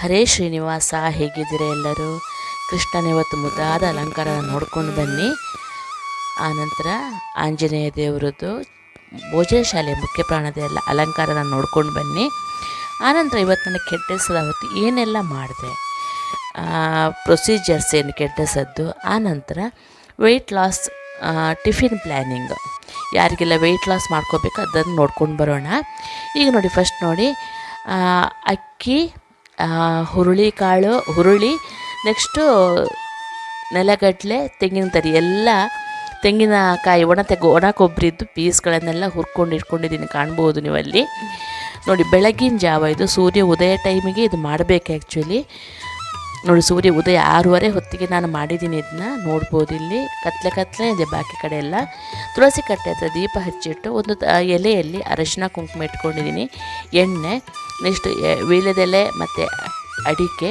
ಹರೇ ಶ್ರೀನಿವಾಸ, ಹೇಗಿದ್ದೀರಾ ಎಲ್ಲರೂ? ಕೃಷ್ಣನ ಇವತ್ತು ಮುದ್ದಾದ ಅಲಂಕಾರ ನೋಡ್ಕೊಂಡು ಬನ್ನಿ. ಆನಂತರ ಆಂಜನೇಯ ದೇವರದ್ದು ಭೋಜನ ಶಾಲೆ ಮುಖ್ಯ ಪ್ರಾಣದ ಎಲ್ಲ ಅಲಂಕಾರನ ನೋಡ್ಕೊಂಡು ಬನ್ನಿ. ಆನಂತರ ಇವತ್ತು ನನಗೆ ಕೆಟ್ಟಸದ ಹೊತ್ತು ಏನೆಲ್ಲ ಮಾಡಿದೆ? ಪ್ರೊಸೀಜರ್ಸ್ ಏನು ಕೆಟ್ಟಸದ್ದು? ಆನಂತರ ವೆಯ್ಟ್ ಲಾಸ್ ಟಿಫಿನ್ ಪ್ಲ್ಯಾನಿಂಗ್ ಯಾರಿಗೆಲ್ಲ ವೆಯ್ಟ್ ಲಾಸ್ ಮಾಡ್ಕೋಬೇಕು ಅದನ್ನು ನೋಡ್ಕೊಂಡು ಬರೋಣ. ಈಗ ನೋಡಿ ಫಸ್ಟ್ ನೋಡಿ ಅಕ್ಕಿ ಹುರುಳಿ ಕಾಳು, ಹುರುಳಿ ನೆಕ್ಸ್ಟು ನೆಲಗಡಲೆ, ತೆಂಗಿನ ತರಿ, ಎಲ್ಲ ತೆಂಗಿನಕಾಯಿ ಒಣ ತೆಗು, ಒಣ ಕೊಬ್ಬರಿದ್ದು ಪೀಸ್ಗಳನ್ನೆಲ್ಲ ಹುರ್ಕೊಂಡು ಇಟ್ಕೊಂಡಿದ್ದೀನಿ, ಕಾಣ್ಬೋದು ನೀವಲ್ಲಿ. ನೋಡಿ, ಬೆಳಗಿನ ಜಾವ ಇದು, ಸೂರ್ಯ ಉದಯ ಟೈಮಿಗೆ ಇದು ಮಾಡಬೇಕು ಆ್ಯಕ್ಚುಲಿ ನೋಡಿ, ಸೂರ್ಯ ಉದಯ ಆರೂವರೆ ಹೊತ್ತಿಗೆ ನಾನು ಮಾಡಿದ್ದೀನಿ ಇದನ್ನ. ನೋಡ್ಬೋದು ಇಲ್ಲಿ. ಕತ್ಲೆ ಕತ್ಲೆ, ಇದೆ ಬಾಕಿ ಕಡೆ ಎಲ್ಲ. ತುಳಸಿ ಕಟ್ಟೆ ಹತ್ರ ದೀಪ ಹಚ್ಚಿಟ್ಟು ಒಂದು ಎಲೆಯಲ್ಲಿ ಅರಶಿನ ಕುಂಕುಮ ಇಟ್ಕೊಂಡಿದ್ದೀನಿ. ಎಣ್ಣೆ, ನೆಕ್ಸ್ಟ್ ವೀಳ್ಯದೆಲೆ ಮತ್ತು ಅಡಿಕೆ.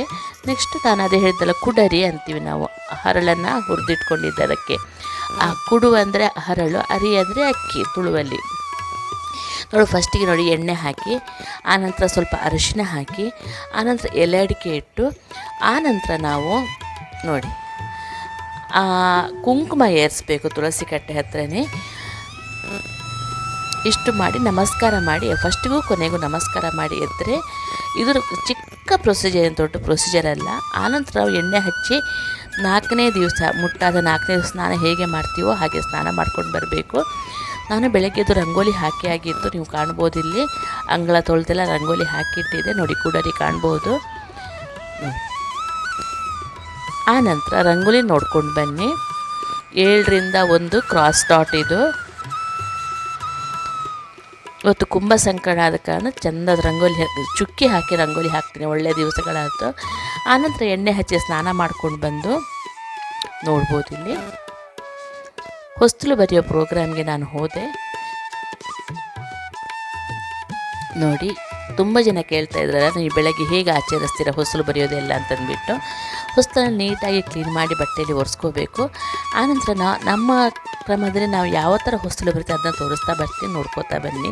ನೆಕ್ಸ್ಟ್ ನಾನು ಅದೇ ಹೇಳಿದ್ದಲ್ಲ, ಕುಡರಿ ಅಂತೀವಿ ನಾವು. ಹರಳನ್ನು ಹುರಿದಿಟ್ಕೊಂಡಿದ್ದೆ ಅದಕ್ಕೆ. ಆ ಕುಡು ಅಂದರೆ ಹರಳು ಅರಿ ಅಂದರೆ ಅಕ್ಕಿ ತುಳುವಲ್ಲಿ. ನೋಡಿ ಫಸ್ಟಿಗೆ ನೋಡಿ ಎಣ್ಣೆ ಹಾಕಿ ಆನಂತರ ಸ್ವಲ್ಪ ಅರಿಶಿನ ಹಾಕಿ ಆನಂತರ ಎಲೆ ಅಡಿಕೆ ಇಟ್ಟು ಆನಂತರ ನಾವು ನೋಡಿ ಕುಂಕುಮ ಏರಿಸ್ಬೇಕು ತುಳಸಿ ಕಟ್ಟೆ ಹತ್ರನೇ. ಇಷ್ಟು ಮಾಡಿ ನಮಸ್ಕಾರ ಮಾಡಿ, ಫಸ್ಟಿಗೂ ಕೊನೆಗೂ ನಮಸ್ಕಾರ ಮಾಡಿ ಎದ್ದರೆ ಇದು ಚಿಕ್ಕ ಪ್ರೊಸೀಜರ್ ಏನು ದೊಡ್ಡ ಪ್ರೊಸೀಜರ್ ಅಲ್ಲ. ಆನಂತರ ನಾವು ಎಣ್ಣೆ ಹಚ್ಚಿ ನಾಲ್ಕನೇ ದಿವಸ ಮುಟ್ಟಾದ ನಾಲ್ಕನೇ ದಿವಸ ಸ್ನಾನ ಹೇಗೆ ಮಾಡ್ತೀವೋ ಹಾಗೆ ಸ್ನಾನ ಮಾಡ್ಕೊಂಡು ಬರಬೇಕು. ನಾನು ಬೆಳಗ್ಗೆ ಎದ್ದು ರಂಗೋಲಿ ಹಾಕಿ ಆಗಿತ್ತು. ನೀವು ಕಾಣ್ಬೋದು ಇಲ್ಲಿ. ಅಂಗಳ ತೊಳೆದೆಲ್ಲ ರಂಗೋಲಿ ಹಾಕಿಟ್ಟಿದೆ ನೋಡಿ ಕೂಡರಿ ಕಾಣ್ಬೋದು. ಆ ನಂತರ ರಂಗೋಲಿ ನೋಡ್ಕೊಂಡು ಬನ್ನಿ. ಏಳರಿಂದ ಒಂದು ಕ್ರಾಸ್ ಡಾಟ್ ಇದು. ಇವತ್ತು ಕುಂಭ ಸಂಕಟ ಆದ ಕಾರಣ ಚಂದದ ರಂಗೋಲಿ ಚುಕ್ಕಿ ಹಾಕಿ ರಂಗೋಲಿ ಹಾಕ್ತೀನಿ. ಒಳ್ಳೆಯ ದಿವಸಗಳಾಯಿತು. ಆನಂತರ ಎಣ್ಣೆ ಹಚ್ಚಿ ಸ್ನಾನ ಮಾಡ್ಕೊಂಡು ಬಂದು ನೋಡ್ಬೋದು ಇಲ್ಲಿ. ಹೊಸ್ತಲು ಬರೆಯೋ ಪ್ರೋಗ್ರಾಮ್ಗೆ ನಾನು ಹೋದೆ. ನೋಡಿ, ತುಂಬ ಜನ ಕೇಳ್ತಾ ಇದ್ರಲ್ಲ ನೀವು ಬೆಳಗ್ಗೆ ಹೇಗೆ ಆಚರಿಸ್ತೀರ ಹೊಸಲು ಬರೆಯೋದೆಲ್ಲ? ಅಂತಂದ್ಬಿಟ್ಟು ಹೊಸ್ತಲನ್ನು ನೀಟಾಗಿ ಕ್ಲೀನ್ ಮಾಡಿ ಬಟ್ಟೆಯಲ್ಲಿ ಒರೆಸ್ಕೋಬೇಕು. ಆನಂತರ ನಾ, ನಮ್ಮ ಕ್ರಮದಲ್ಲಿ ನಾವು ಯಾವ ಥರ ಹೊಸಲು ಬರುತ್ತೆ ಅದನ್ನ ತೋರಿಸ್ತಾ ಬರ್ತೀನಿ, ನೋಡ್ಕೋತಾ ಬನ್ನಿ.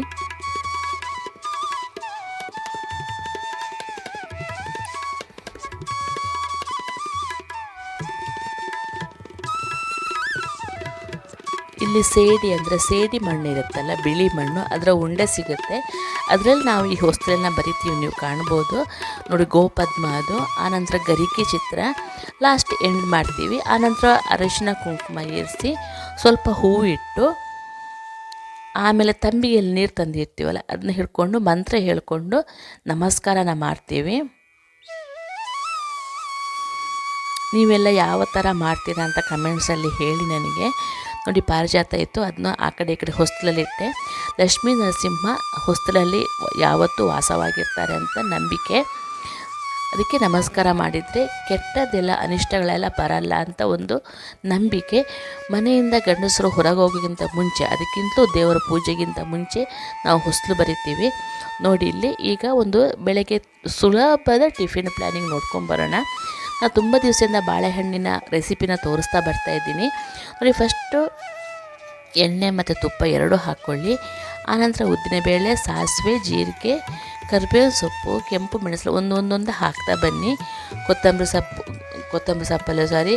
ಇಲ್ಲಿ ಸೇಡಿ ಅಂದರೆ ಸೇಡಿ ಮಣ್ಣು ಇರುತ್ತಲ್ಲ ಬಿಳಿ ಮಣ್ಣು, ಅದರ ಉಂಡೆ ಸಿಗುತ್ತೆ. ಅದರಲ್ಲಿ ನಾವು ಈ ಹೊಸ್ತಲನ್ನ ಬರಿತೀವಿ, ನೀವು ಕಾಣ್ಬೋದು. ನೋಡಿ, ಗೋಪದ್ಮ ಅದು, ಆನಂತರ ಗರಿಕೆ ಚಿತ್ರ ಲಾಸ್ಟ್ ಎಂಡ್ ಮಾಡ್ತೀವಿ. ಆನಂತರ ಅರಿಶಿನ ಕುಂಕುಮ ಏರಿಸಿ ಸ್ವಲ್ಪ ಹೂವು ಇಟ್ಟು ಆಮೇಲೆ ತಂಬಿಗೆಯಲ್ಲಿ ನೀರು ತಂದಿರ್ತೀವಲ್ಲ ಅದನ್ನ ಹಿಡ್ಕೊಂಡು ಮಂತ್ರ ಹೇಳಿಕೊಂಡು ನಮಸ್ಕಾರನ ಮಾಡ್ತೀವಿ. ನೀವೆಲ್ಲ ಯಾವ ಥರ ಮಾಡ್ತೀರಾ ಅಂತ ಕಮೆಂಟ್ಸಲ್ಲಿ ಹೇಳಿ ನನಗೆ. ನೋಡಿ ಪಾರಿಜಾತ ಇತ್ತು ಅದನ್ನ ಆ ಕಡೆ ಈ ಕಡೆ ಹೊಸ್ತಲಲ್ಲಿಟ್ಟೆ ಲಕ್ಷ್ಮೀ ನರಸಿಂಹ ಹೊಸ್ತಲಲ್ಲಿ ಯಾವತ್ತೂ ವಾಸವಾಗಿರ್ತಾರೆ ಅಂತ ನಂಬಿಕೆ. ಅದಕ್ಕೆ ನಮಸ್ಕಾರ ಮಾಡಿದರೆ ಕೆಟ್ಟದ್ದೆಲ್ಲ ಅನಿಷ್ಟಗಳೆಲ್ಲ ಬರಲ್ಲ ಅಂತ ಒಂದು ನಂಬಿಕೆ. ಮನೆಯಿಂದ ಗಂಡಸರು ಹೊರಗೆ ಹೋಗೋಕ್ಕಿಂತ ಮುಂಚೆ, ಅದಕ್ಕಿಂತಲೂ ದೇವರ ಪೂಜೆಗಿಂತ ಮುಂಚೆ ನಾವು ಹೊಸಲು ಬರಿತೀವಿ. ನೋಡಿ ಇಲ್ಲಿ ಈಗ ಒಂದು ಬೆಳಗ್ಗೆ ಸುಲಭದ ಟಿಫಿನ್ ಪ್ಲ್ಯಾನಿಂಗ್ ನೋಡ್ಕೊಂಬರೋಣ ನಾನು ತುಂಬ ದಿವಸದಿಂದ ಬಾಳೆಹಣ್ಣಿನ ರೆಸಿಪಿನ ತೋರಿಸ್ತಾ ಬರ್ತಾ ಇದ್ದೀನಿ. ನೋಡಿ ಫಸ್ಟು ಎಣ್ಣೆ ಮತ್ತು ತುಪ್ಪ ಎರಡೂ ಹಾಕ್ಕೊಳ್ಳಿ. ಆನಂತರ ಉದ್ದಿನಬೇಳೆ ಸಾಸಿವೆ, ಜೀರಿಗೆ, ಕರಿಬೇವಿನ ಸೊಪ್ಪು, ಕೆಂಪು ಮೆಣಸು ಒಂದೊಂದೊಂದು ಹಾಕ್ತಾ ಬನ್ನಿ. ಕೊತ್ತಂಬರಿ ಸೊಪ್ಪು, ಕೊತ್ತಂಬರಿ ಸೊಪ್ಪಲ್ಲ ಸಾರಿ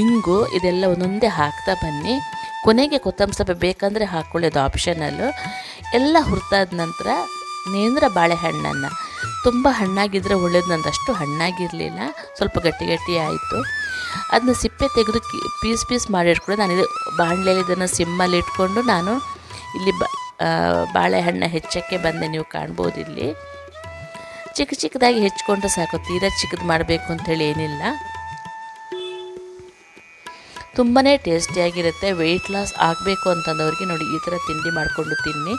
ಇಂಗು ಇದೆಲ್ಲ ಒಂದೊಂದೇ ಹಾಕ್ತಾ ಬನ್ನಿ. ಕೊನೆಗೆ ಕೊತ್ತಂಬರಿ ಸೊಪ್ಪು ಬೇಕಂದರೆ ಹಾಕ್ಕೊಳ್ಳೋದು ಆಪ್ಷನಲ್ಲು ಎಲ್ಲ ಹುರಿದಾದ ನಂತರ ನೇಂದ್ರ ಬಾಳೆಹಣ್ಣನ್ನು. ತುಂಬ ಹಣ್ಣಾಗಿದ್ದರೆ ಒಳ್ಳೇದು, ನಂದು ಅಷ್ಟು ಹಣ್ಣಾಗಿರಲಿಲ್ಲ. ಸ್ವಲ್ಪ ಗಟ್ಟಿ ಗಟ್ಟಿ ಆಯಿತು. ಅದನ್ನ ಸಿಪ್ಪೆ ತೆಗೆದು ಪೀಸ್ ಪೀಸ್ ಮಾಡಿ ಇಟ್ಕೊಂಡು ನಾನು ಇದು ಬಾಣಲೆಯಲ್ಲಿ ಇದನ್ನು ಸಿಮ್ಮಲ್ಲಿ ಇಟ್ಕೊಂಡು ನಾನು ಇಲ್ಲಿ ಬ ಬಾಳೆಹಣ್ಣು ಹೆಚ್ಚಕ್ಕೆ ಬಂದೆ, ನೀವು ಕಾಣ್ಬೋದು ಇಲ್ಲಿ. ಚಿಕ್ಕ ಚಿಕ್ಕದಾಗಿ ಹೆಚ್ಕೊಂಡ್ರೆ ಸಾಕು, ತೀರಾ ಚಿಕ್ಕದು ಮಾಡಬೇಕು ಅಂಥೇಳಿ ಏನಿಲ್ಲ. ತುಂಬಾ ಟೇಸ್ಟಿಯಾಗಿರುತ್ತೆ ವೆಯ್ಟ್ ಲಾಸ್ ಆಗಬೇಕು ಅಂತಂದವ್ರಿಗೆ ನೋಡಿ ಈ ಥರ ತಿಂಡಿ ಮಾಡಿಕೊಂಡು ತಿನ್ನಿ.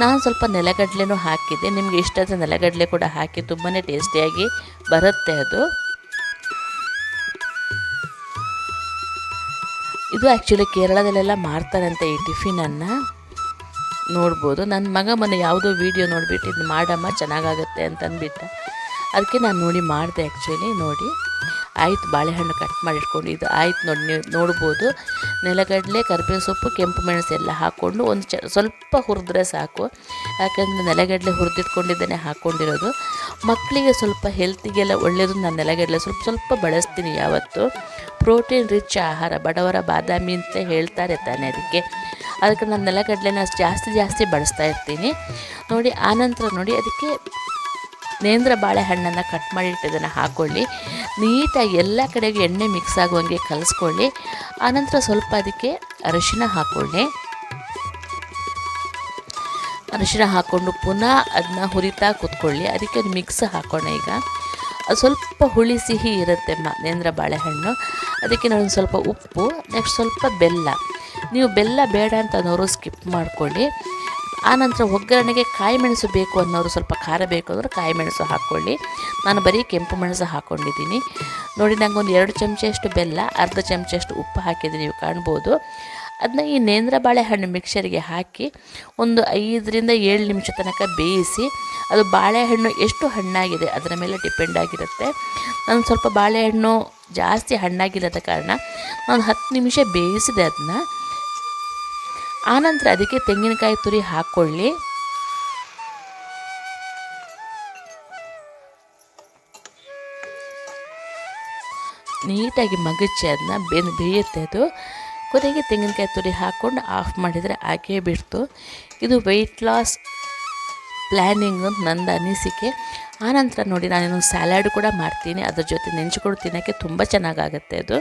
ನಾನು ಸ್ವಲ್ಪ ನೆಲಗಡಲೆನೂ ಹಾಕಿದ್ದೆ. ನಿಮಗೆ ಆದರೆ ನೆಲಗಡಲೆ ಕೂಡ ಹಾಕಿ ತುಂಬಾ ಟೇಸ್ಟಿಯಾಗಿ ಬರುತ್ತೆ ಅದು. ಇದು ಆ್ಯಕ್ಚುಲಿ ಕೇರಳದಲ್ಲೆಲ್ಲ ಮಾಡ್ತಾರಂತೆ ಈ ಟಿಫಿನನ್ನು. ನೋಡ್ಬೋದು. ನನ್ನ ಮಗ ಮೊನ್ನೆ ಯಾವುದೋ ವೀಡಿಯೋ ನೋಡಿಬಿಟ್ಟು, ಇದು ಮಾಡಮ್ಮ, ಚೆನ್ನಾಗಾಗುತ್ತೆ ಅಂತ ಅಂದ್ಬಿಟ್ಟ. ಅದಕ್ಕೆ ನಾನು ನೋಡಿ ಮಾಡಿದೆ ಆ್ಯಕ್ಚುಲಿ ನೋಡಿ. ಆಯಿತು, ಬಾಳೆಹಣ್ಣು ಕಟ್ ಮಾಡಿಟ್ಕೊಂಡು, ಇದು ಆಯ್ತು ನೋಡಿ, ನೀವು ನೋಡ್ಬೋದು. ನೆಲಗಡಲೆ ಕರಿಬೇವು ಸೊಪ್ಪು, ಕೆಂಪು ಮೆಣಸು ಎಲ್ಲ ಹಾಕ್ಕೊಂಡು ಒಂದು ಚ, ಸ್ವಲ್ಪ ಹುರಿದ್ರೆ ಸಾಕು. ಯಾಕಂದರೆ ನೆಲಗಡಲೆ ಹುರಿದಿಟ್ಕೊಂಡಿದ್ದೇನೆ, ಹಾಕ್ಕೊಂಡಿರೋದು. ಮಕ್ಕಳಿಗೆ ಸ್ವಲ್ಪ ಹೆಲ್ತಿಗೆಲ್ಲ ಒಳ್ಳೆಯದು ನಾನು ನೆಲಗಡಲೆ ಸ್ವಲ್ಪ ಸ್ವಲ್ಪ ಬಳಸ್ತೀನಿ ಯಾವತ್ತು. ಪ್ರೋಟೀನ್ ರಿಚ್ ಆಹಾರ, ಬಡವರ ಬಾದಾಮಿ ಅಂತ ಹೇಳ್ತಾರೆ ತಾನೆ ಅದಕ್ಕೆ. ಅದಕ್ಕೆ ನಾನು ನೆಲಗಡಲೆನ ಜಾಸ್ತಿ ಜಾಸ್ತಿ ಬಳಸ್ತಾ ಇರ್ತೀನಿ. ನೋಡಿ, ಆನಂತರ ನೋಡಿ, ಅದಕ್ಕೆ ನೇಂದ್ರ ಬಾಳೆಹಣ್ಣನ್ನು ಕಟ್ ಮಾಡಿಟ್ಟಿದ್ದನ್ನು ಹಾಕ್ಕೊಳ್ಳಿ ನೀಟಾಗಿ ಎಲ್ಲ ಕಡೆಗೆ ಎಣ್ಣೆ ಮಿಕ್ಸ್ ಆಗುವಂಗೆ ಕಲಿಸ್ಕೊಳ್ಳಿ. ಆನಂತರ ಸ್ವಲ್ಪ ಅದಕ್ಕೆ ಅರಿಶಿನ ಹಾಕ್ಕೊಳ್ಳಿ ಅರಿಶಿನ ಹಾಕ್ಕೊಂಡು ಪುನಃ ಅದನ್ನ ಹುರಿತಾ ಕೂತ್ಕೊಳ್ಳಿ. ಅದಕ್ಕೆ ಒಂದು ಮಿಕ್ಸ್ ಹಾಕೋಣ ಈಗ. ಅದು ಸ್ವಲ್ಪ ಹುಳಿ ಸಿಹಿ ಇರುತ್ತೆ ಮ ನೇಂದ್ರ ಬಾಳೆಹಣ್ಣು. ಅದಕ್ಕೆ ನಾನು ಸ್ವಲ್ಪ ಉಪ್ಪು, ನೆಕ್ಸ್ಟ್ ಸ್ವಲ್ಪ ಬೆಲ್ಲ. ನೀವು ಬೆಲ್ಲ ಬೇಡ ಅಂತ ಅನ್ನೋರು ಸ್ಕಿಪ್ ಮಾಡ್ಕೊಳ್ಳಿ. ಆನಂತರ ಒಗ್ಗರಣೆಗೆ ಕಾಯಿ ಮೆಣಸು ಬೇಕು ಅನ್ನೋರು ಸ್ವಲ್ಪ ಖಾರ ಬೇಕು ಅಂದ್ರೆ ಕಾಯಿ ಮೆಣಸು ಹಾಕ್ಕೊಳ್ಳಿ. ನಾನು ಬರೀ ಕೆಂಪು ಮೆಣಸು ಹಾಕ್ಕೊಂಡಿದ್ದೀನಿ ನೋಡಿ, ನಂಗೆ ಒಂದು ಎರಡು ಚಮಚಷ್ಟು ಬೆಲ್ಲ, ಅರ್ಧ ಚಮಚಷ್ಟು ಉಪ್ಪು ಹಾಕಿದ್ದೀನಿ ನೀವು ಕಾಣ್ಬೋದು. ಅದನ್ನ ಈ ನೇಂದ್ರ ಬಾಳೆಹಣ್ಣು ಮಿಕ್ಸರಿಗೆ ಹಾಕಿ ಒಂದು ಐದರಿಂದ ಏಳು ನಿಮಿಷ ತನಕ ಬೇಯಿಸಿ, ಅದು ಬಾಳೆಹಣ್ಣು ಎಷ್ಟು ಹಣ್ಣಾಗಿದೆ ಅದರ ಮೇಲೆ ಡಿಪೆಂಡ್ ಆಗಿರುತ್ತೆ. ನಾನು ಸ್ವಲ್ಪ ಬಾಳೆಹಣ್ಣು ಜಾಸ್ತಿ ಹಣ್ಣಾಗಿಲ್ಲದ ಕಾರಣ ನಾನು ಹತ್ತು ನಿಮಿಷ ಬೇಯಿಸಿದೆ ಅದನ್ನ. ಆನಂತರ ಅದಕ್ಕೆ ತೆಂಗಿನಕಾಯಿ ತುರಿ ಹಾಕ್ಕೊಳ್ಳಿ ನೀಟಾಗಿ ಮಗಚಿ ಅದನ್ನ ಬೆಂದು ಬೇಯುತ್ತೆ ಅದು. ಕೊನೆಗೆ ತೆಂಗಿನಕಾಯಿ ತುರಿ ಹಾಕ್ಕೊಂಡು ಆಫ್ ಮಾಡಿದರೆ ಆಗೇ ಬಿಡ್ತು. ಇದು ವೆಯ್ಟ್ ಲಾಸ್ ಪ್ಲ್ಯಾನಿಂಗ್ ಅಂತ ನಂದು ಅನಿಸಿಕೆ. ಆನಂತರ ನೋಡಿ ನಾನು ಸ್ಯಾಲಾಡ್ ಕೂಡ ಮಾಡ್ತೀನಿ. ಅದ್ರ ಜೊತೆ ನೆಂಚಿಕೊಂಡು ತಿನ್ನೋಕ್ಕೆ ತುಂಬ ಚೆನ್ನಾಗಾಗುತ್ತೆ ಅದು.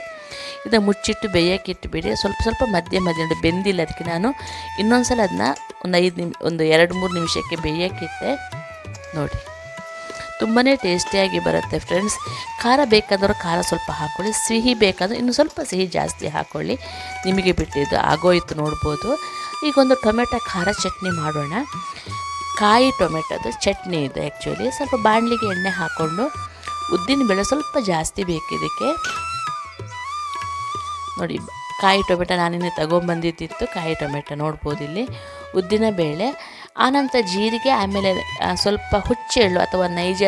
ಇದನ್ನು ಮುಚ್ಚಿಟ್ಟು ಬೇಯಕ್ಕೆ ಇಟ್ಬಿಡಿ. ಸ್ವಲ್ಪ ಸ್ವಲ್ಪ ಮಧ್ಯ ಮಧ್ಯೆ ಬೆಂದಿಲ್ಲ ಅದಕ್ಕೆ ನಾನು ಇನ್ನೊಂದು ಸಲ ಅದನ್ನ ಒಂದು ಐದು ನಿಮ್, ಒಂದು ಎರಡು ಮೂರು ನಿಮಿಷಕ್ಕೆ ಬೇಯೋಕ್ಕಿಟ್ಟೆ ನೋಡಿ. ತುಂಬಾ ಟೇಸ್ಟಿಯಾಗಿ ಬರುತ್ತೆ ಫ್ರೆಂಡ್ಸ್ ಖಾರ ಬೇಕಾದರೂ ಖಾರ ಸ್ವಲ್ಪ ಹಾಕ್ಕೊಳ್ಳಿ ಸಿಹಿ ಬೇಕಾದರೂ ಇನ್ನು ಸ್ವಲ್ಪ ಸಿಹಿ ಜಾಸ್ತಿ ಹಾಕ್ಕೊಳ್ಳಿ ನಿಮಗೆ ಬಿಟ್ಟಿದ್ದು ಆಗೋಯ್ತು ನೋಡ್ಬೋದು. ಈಗ ಒಂದು ಟೊಮೆಟೊ ಖಾರ ಚಟ್ನಿ ಮಾಡೋಣ. ಕಾಯಿ ಟೊಮೆಟೊದು ಚಟ್ನಿ ಇದೆ ಆ್ಯಕ್ಚುಲಿ ಸ್ವಲ್ಪ ಬಾಣಲಿಗೆ ಎಣ್ಣೆ ಹಾಕ್ಕೊಂಡು ಉದ್ದಿನ ಬೇಳೆ ಸ್ವಲ್ಪ ಜಾಸ್ತಿ ಬೇಕಿದಕ್ಕೆ ನೋಡಿ, ಕಾಯಿ ಟೊಮೆಟೊ ನಾನಿನ್ನೇ ತಗೊಂಬಂದಿದ್ದಿತ್ತು. ಕಾಯಿ ಟೊಮೆಟೊ ನೋಡ್ಬೋದು ಇಲ್ಲಿ. ಉದ್ದಿನ ಬೇಳೆ ಆನಂತರ ಜೀರಿಗೆ, ಆಮೇಲೆ ಸ್ವಲ್ಪ ಹುಚ್ಚೆಳ್ಳು ಅಥವಾ ನೈಜ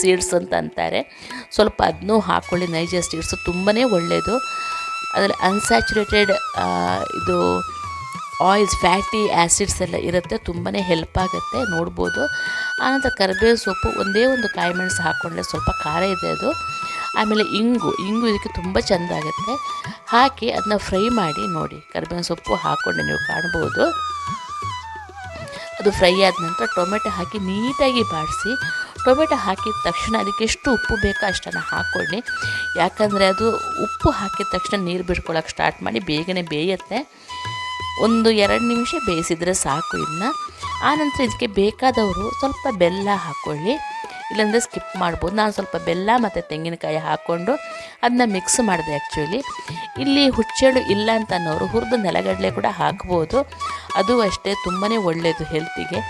ಸೀಡ್ಸ್ ಅಂತ ಅಂತಾರೆ. ಸ್ವಲ್ಪ ಅದನ್ನೂ ಹಾಕ್ಕೊಳ್ಳಿ ನೈಜ ಸೀಡ್ಸು ತುಂಬಾ ಒಳ್ಳೆಯದು ಅದರಲ್ಲಿ ಅನ್ಸ್ಯಾಚುರೇಟೆಡ್ ಇದು ಆಯಿಲ್ಸ್ ಫ್ಯಾಟಿ ಆ್ಯಸಿಡ್ಸ್ ಎಲ್ಲ ಇರುತ್ತೆ ತುಂಬಾ ಹೆಲ್ಪ್ ಆಗುತ್ತೆ, ನೋಡ್ಬೋದು. ಆನಂತರ ಕರಿಬೇವು ಸೊಪ್ಪು, ಒಂದೇ ಒಂದು ಕಾಯಿ ಮೆಣಸು ಹಾಕ್ಕೊಂಡ್ರೆ ಸ್ವಲ್ಪ ಖಾರ ಇದೆ ಅದು. ಆಮೇಲೆ ಇಂಗು ಇಂಗು ಇದಕ್ಕೆ ತುಂಬ ಚೆಂದ ಆಗುತ್ತೆ. ಹಾಕಿ ಅದನ್ನ ಫ್ರೈ ಮಾಡಿ ನೋಡಿ, ಕರಿಬೇವಿನ ಸೊಪ್ಪು ಹಾಕ್ಕೊಂಡು ನೀವು ಕಾಣ್ಬೋದು. ಅದು ಫ್ರೈ ಆದ ನಂತರ ಟೊಮೆಟೊ ಹಾಕಿ ನೀಟಾಗಿ ಬಾಡಿಸಿ. ಟೊಮೆಟೊ ಹಾಕಿದ ತಕ್ಷಣ ಅದಕ್ಕೆ ಎಷ್ಟು ಉಪ್ಪು ಬೇಕೋ ಅಷ್ಟನ್ನು ಹಾಕ್ಕೊಳ್ಳಿ ಯಾಕಂದರೆ ಅದು ಉಪ್ಪು ಹಾಕಿದ ತಕ್ಷಣ ನೀರು ಬಿಡ್ಕೊಳ್ಳೋಕೆ ಸ್ಟಾರ್ಟ್ ಮಾಡಿ ಬೇಗನೆ ಬೇಯುತ್ತೆ. ಒಂದು ಎರಡು ನಿಮಿಷ ಬೇಯಿಸಿದರೆ ಸಾಕು ಇನ್ನು ಆನಂತರ ಇದಕ್ಕೆ ಬೇಕಾದವರು ಸ್ವಲ್ಪ ಬೆಲ್ಲ ಹಾಕ್ಕೊಳ್ಳಿ ಇಲ್ಲಾಂದರೆ ಸ್ಕಿಪ್ ಮಾಡ್ಬೋದು. ನಾನು ಸ್ವಲ್ಪ ಬೆಲ್ಲ ಮತ್ತು ತೆಂಗಿನಕಾಯಿ ಹಾಕ್ಕೊಂಡು ಅದನ್ನ ಮಿಕ್ಸ್ ಮಾಡಿದೆ ಆ್ಯಕ್ಚುಲಿ ಇಲ್ಲಿ ಹುಚ್ಚೆಳ್ಳು ಇಲ್ಲ ಅಂತ ಅನ್ನೋರು ಹುರಿದು ನೆಲಗಡಲೆ ಕೂಡ ಹಾಕ್ಬೋದು. ಅದು ಅಷ್ಟೇ ತುಂಬಾ ಒಳ್ಳೆಯದು ಹೆಲ್ತಿಗೆ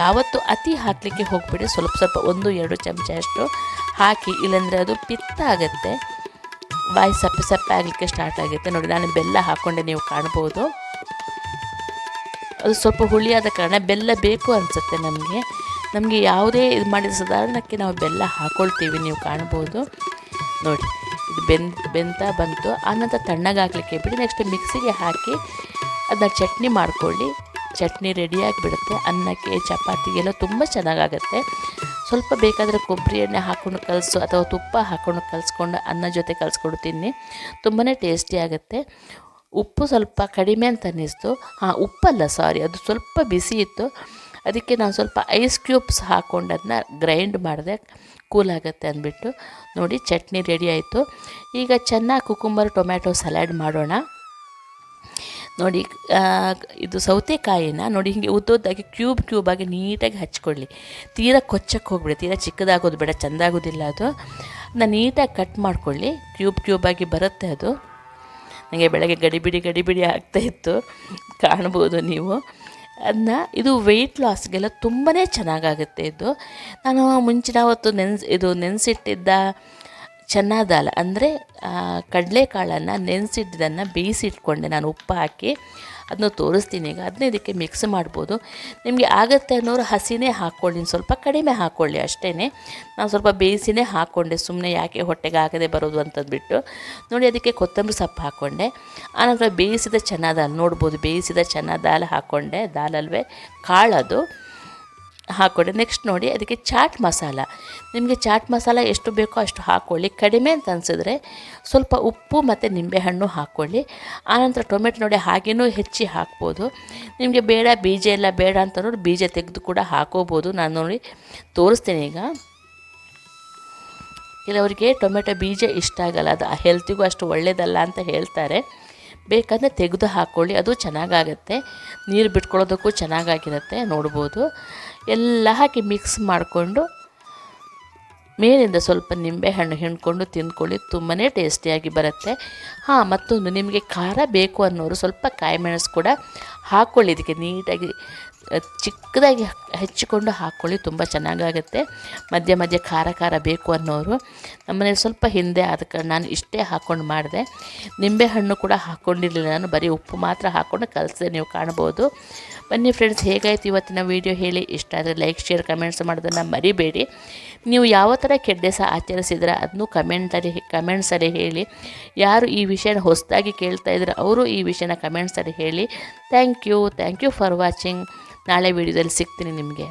ಯಾವತ್ತು ಅತಿ ಹಾಕಲಿಕ್ಕೆ ಹೋಗ್ಬಿಡಿ. ಸ್ವಲ್ಪ ಸ್ವಲ್ಪ ಒಂದು, ಎರಡು ಚಮಚ ಅಷ್ಟು ಹಾಕಿ, ಇಲ್ಲಾಂದರೆ ಅದು ಪಿತ್ತ ಆಗುತ್ತೆ. ಬಾಯಿ ಸಪ್ಪೆ ಸಪ್ಪೆ ಆಗಲಿಕ್ಕೆ ಸ್ಟಾರ್ಟ್ ಆಗುತ್ತೆ. ನೋಡಿ, ನಾನು ಬೆಲ್ಲ ಹಾಕ್ಕೊಂಡೆ ನೀವು ಕಾಣ್ಬೋದು. ಅದು ಸ್ವಲ್ಪ ಹುಳಿಯಾದ ಕಾರಣ ಬೆಲ್ಲ ಬೇಕು ಅನಿಸುತ್ತೆ ನಮಗೆ. ನಮಗೆ ಯಾವುದೇ ಇದು ಮಾಡಿದ ಸಾಧಾರಣಕ್ಕೆ ನಾವು ಬೆಲ್ಲ ಹಾಕ್ಕೊಳ್ತೀವಿ ನೀವು ಕಾಣ್ಬೋದು. ನೋಡಿ, ಇದು ಬೆಂದ್ ಬೆಂತ ಬಂತು. ಆನಂತರ ತಣ್ಣಗಾಗಲಿಕ್ಕೆ ಬಿಡಿ. ನೆಕ್ಸ್ಟ್ ಮಿಕ್ಸಿಗೆ ಹಾಕಿ ಅದನ್ನ ಚಟ್ನಿ ಮಾಡ್ಕೊಳ್ಳಿ. ಚಟ್ನಿ ರೆಡಿಯಾಗಿ ಬಿಡುತ್ತೆ ಅನ್ನಕ್ಕೆ ಚಪಾತಿಗೆಲ್ಲ ತುಂಬ ಚೆನ್ನಾಗಾಗುತ್ತೆ. ಸ್ವಲ್ಪ ಬೇಕಾದರೆ ಕೊಬ್ಬರಿ ಎಣ್ಣೆ ಹಾಕ್ಕೊಂಡು ಕಲಸು ಅಥವಾ ತುಪ್ಪ ಹಾಕ್ಕೊಂಡು ಕಲಿಸ್ಕೊಂಡು ಅನ್ನ ಜೊತೆ ಕಲಿಸ್ಕೊಂಡು ತಿನ್ನಿ. ತುಂಬಾ ಟೇಸ್ಟಿ ಆಗುತ್ತೆ. ಉಪ್ಪು ಸ್ವಲ್ಪ ಕಡಿಮೆ ಅಂತ ಅನ್ನಿಸ್ತು. ಹಾಂ, ಉಪ್ಪಲ್ಲ ಸಾರಿ ಅದು ಸ್ವಲ್ಪ ಬಿಸಿ ಇತ್ತು. ಅದಕ್ಕೆ ನಾನು ಸ್ವಲ್ಪ ಐಸ್ ಕ್ಯೂಬ್ಸ್ ಹಾಕ್ಕೊಂಡು ಅದನ್ನ ಗ್ರೈಂಡ್ ಮಾಡಿದೆ. ಕೂಲ್ ಆಗುತ್ತೆ ಅಂದ್ಬಿಟ್ಟು. ನೋಡಿ, ಚಟ್ನಿ ರೆಡಿ ಆಯಿತು. ಈಗ ಚೆನ್ನಾಗಿ ಕುಕುಂಬರ್ ಟೊಮ್ಯಾಟೊ ಸಲಾಡ್ ಮಾಡೋಣ. ನೋಡಿ ಇದು ಸೌತೆಕಾಯಿನ ನೋಡಿ, ಹೀಗೆ ಉದ್ದೋದಾಗಿ ಕ್ಯೂಬ್ ಕ್ಯೂಬಾಗಿ ನೀಟಾಗಿ ಹಚ್ಕೊಳ್ಳಿ. ತೀರಾ ಕೊಚ್ಚಕ್ಕೆ ಹೋಗ್ಬಿಡಿ. ತೀರಾ ಚಿಕ್ಕದಾಗೋದು ಬೇಡ, ಚೆಂದಾಗೋದಿಲ್ಲ ಅದು. ಅದನ್ನ ನೀಟಾಗಿ ಕಟ್ ಮಾಡ್ಕೊಳ್ಳಿ. ಕ್ಯೂಬ್ ಕ್ಯೂಬಾಗಿ ಬರುತ್ತೆ ಅದು. ನನಗೆ ಬೆಳಗ್ಗೆ ಗಡಿಬಿಡಿ ಗಡಿಬಿಡಿ ಆಗ್ತಾ ಇತ್ತು. ಕಾಣ್ಬೋದು ನೀವು. ಅದನ್ನ ಇದು ವೆಯ್ಟ್ ಲಾಸ್ಗೆಲ್ಲ ತುಂಬಾ ಚೆನ್ನಾಗಾಗುತ್ತೆ ಇದು. ನಾನು ಮುಂಚಿನ ಹೊತ್ತು ನೆನ್ಸ್, ಇದು ನೆನೆಸಿಟ್ಟಿದ್ದ ಚೆನ್ನಾದಾಲ್ ಅಂದರೆ ಕಡಲೆಕಾಳನ್ನು ನೆನೆಸಿಟ್ಟಿದ್ದನ್ನು ಬೇಯಿಸಿಟ್ಕೊಂಡೆ ನಾನು ಉಪ್ಪು ಹಾಕಿ. ಅದನ್ನ ತೋರಿಸ್ತೀನಿ. ಈಗ ಅದನ್ನ ಇದಕ್ಕೆ ಮಿಕ್ಸ್ ಮಾಡ್ಬೋದು. ನಿಮಗೆ ಆಗುತ್ತೆ ಅನ್ನೋರು ಹಸಿನೇ ಹಾಕ್ಕೊಳ್ಳಿ. ಸ್ವಲ್ಪ ಕಡಿಮೆ ಹಾಕ್ಕೊಳ್ಳಿ ಅಷ್ಟೇ ನಾನು ಸ್ವಲ್ಪ ಬೇಯಿಸಿನೇ ಹಾಕ್ಕೊಂಡೆ. ಸುಮ್ಮನೆ ಯಾಕೆ ಹೊಟ್ಟೆಗೆ ಆಗದೆ ಬರೋದು ಅಂತಂದ್ಬಿಟ್ಟು ನೋಡಿ, ಅದಕ್ಕೆ ಕೊತ್ತಂಬರಿ ಸೊಪ್ಪು ಹಾಕ್ಕೊಂಡೆ. ಆನಂತರ ಬೇಯಿಸಿದ ಚೆನ್ನ ದಾಲ್ ನೋಡ್ಬೋದು. ಬೇಯಿಸಿದ ಚೆನ್ನ ದಾಲ್ ಹಾಕ್ಕೊಂಡೆ. ದಾಲಲ್ವೇ ಕಾಳದು. ಹಾಕ್ಕೊಂಡೆ ನೆಕ್ಸ್ಟ್ ನೋಡಿ, ಅದಕ್ಕೆ ಚಾಟ್ ಮಸಾಲ. ನಿಮಗೆ ಚಾಟ್ ಮಸಾಲ ಎಷ್ಟು ಬೇಕೋ ಅಷ್ಟು ಹಾಕ್ಕೊಳ್ಳಿ. ಕಡಿಮೆ ಅಂತ ಅನಿಸಿದ್ರೆ ಸ್ವಲ್ಪ ಉಪ್ಪು ಮತ್ತು ನಿಂಬೆಹಣ್ಣು ಹಾಕ್ಕೊಳ್ಳಿ. ಆನಂತರ ಟೊಮೆಟೊ ನೋಡಿ, ಹಾಗೇನೂ ಹೆಚ್ಚಿ ಹಾಕ್ಬೋದು. ನಿಮಗೆ ಬೇಡ, ಬೀಜ ಎಲ್ಲ ಬೇಡ ಅಂತಂದ್ರೆ ಬೀಜ ತೆಗೆದು ಕೂಡ ಹಾಕೋಬೋದು. ನಾನು ನೋಡಿ, ತೋರಿಸ್ತೇನೆ ಈಗ. ಕೆಲವರಿಗೆ ಟೊಮೆಟೊ ಬೀಜ ಇಷ್ಟ ಆಗಲ್ಲ. ಅದು ಹೆಲ್ತಿಗೂ ಅಷ್ಟು ಒಳ್ಳೆಯದಲ್ಲ ಅಂತ ಹೇಳ್ತಾರೆ. ಬೇಕಂದರೆ ತೆಗೆದು ಹಾಕ್ಕೊಳ್ಳಿ. ಅದು ಚೆನ್ನಾಗಾಗತ್ತೆ. ನೀರು ಬಿಟ್ಕೊಳ್ಳೋದಕ್ಕೂ ಚೆನ್ನಾಗಾಗಿರುತ್ತೆ. ನೋಡ್ಬೋದು. ಎಲ್ಲ ಹಾಕಿ ಮಿಕ್ಸ್ ಮಾಡಿಕೊಂಡು ಮೇಲಿಂದ ಸ್ವಲ್ಪ ನಿಂಬೆಹಣ್ಣು ಹಿಂಡ್ಕೊಂಡು ತಿಂದ್ಕೊಳ್ಳಿ ತುಂಬಾ ಟೇಸ್ಟಿಯಾಗಿ ಬರುತ್ತೆ. ಹಾಂ, ಮತ್ತೊಂದು ನಿಮಗೆ ಖಾರ ಬೇಕು ಅನ್ನೋರು ಸ್ವಲ್ಪ ಕಾಯಿ ಮೆಣಸು ಕೂಡ ಹಾಕ್ಕೊಳ್ಳಿ ಇದಕ್ಕೆ ನೀಟಾಗಿ ಚಿಕ್ಕದಾಗಿ ಹೆಚ್ಚಿಕೊಂಡು ಹಾಕ್ಕೊಳ್ಳಿ ತುಂಬ ಚೆನ್ನಾಗಾಗುತ್ತೆ. ಮಧ್ಯ ಮಧ್ಯೆ ಖಾರ ಖಾರ ಬೇಕು ಅನ್ನೋರು. ನಮ್ಮನೆ ಸ್ವಲ್ಪ ಹಿಂದೆ ಅದಕ್ಕೆ ನಾನು ಇಷ್ಟೇ ಹಾಕ್ಕೊಂಡು ಮಾಡಿದೆ. ನಿಂಬೆಹಣ್ಣು ಕೂಡ ಹಾಕ್ಕೊಂಡಿರಲಿಲ್ಲ ನಾನು, ಬರೀ ಉಪ್ಪು ಮಾತ್ರ ಹಾಕ್ಕೊಂಡು ಕಲಿಸಿದೆ, ನೀವು ಕಾಣ್ಬೋದು ಬನ್ನಿ ಫ್ರೆಂಡ್ಸ್ ಹೇಗಾಯ್ತು ಇವತ್ತಿನ ವೀಡಿಯೋ ಹೇಳಿ. ಇಷ್ಟ ಆದರೆ ಲೈಕ್ ಶೇರ್ ಕಮೆಂಟ್ಸ್ ಮಾಡೋದನ್ನು ಮರಿಬೇಡಿ. ನೀವು ಯಾವ ಥರ ಕೆಡ್ಡೆ ಸಹ ಆಚರಿಸಿದ್ರೆ ಅದನ್ನು ಕಮೆಂಟಲ್ಲಿ ಕಮೆಂಟ್ಸಲ್ಲಿ ಹೇಳಿ. ಯಾರು ಈ ವಿಷಯನ ಹೊಸದಾಗಿ ಕೇಳ್ತಾ ಇದ್ರೆ, ಅವರು ಈ ವಿಷಯನ ಕಮೆಂಟ್ಸಲ್ಲಿ ಹೇಳಿ. Thank you thank you for watching ನಾಳೆ ವಿಡಿಯೋದಲ್ಲಿ ಸಿಗ್ತೀನಿ ನಿಮಗೆ.